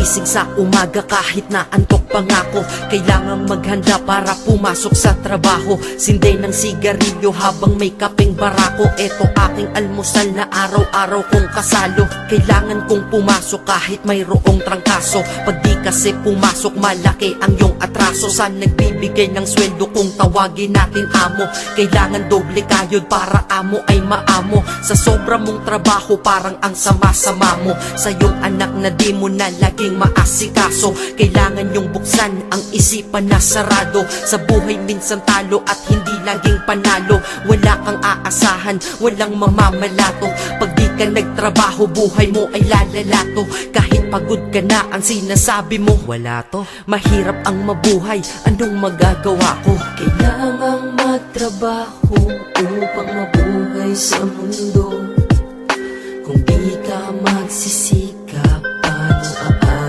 Gising sa umaga kahit na antok pa nga ako Kailangang maghanda para pumasok sa trabaho. Sinday ng sigarilyo habang may kapeng barako. Eto aking almusal na araw-araw kong kasalo. Kailangan kong pumasok kahit mayroong trangkaso. Pag di kasi pumasok malaki ang iyong atraso. Sa nagbibigay ng sweldo kung tawagin natin amo. Kailangan doble kayod para amo ay maamo. Sa sobra mong trabaho parang ang sama-sama mo. Sa iyong anak na di mo na laging maasikaso. Kailangan yung buksan ang isipan na sarado. Sa buhay minsan talo at hindi laging panalo. Wala kang aasahan, walang mamamalato. Pag di ka nagtrabaho, buhay mo ay lalalato. Kahit pagod ka na, ang sinasabi mo Wala to, mahirap ang mabuhay, anong magagawa ko? Kailangang magtrabaho upang mabuhay sa mundo. Kung di ka magsisi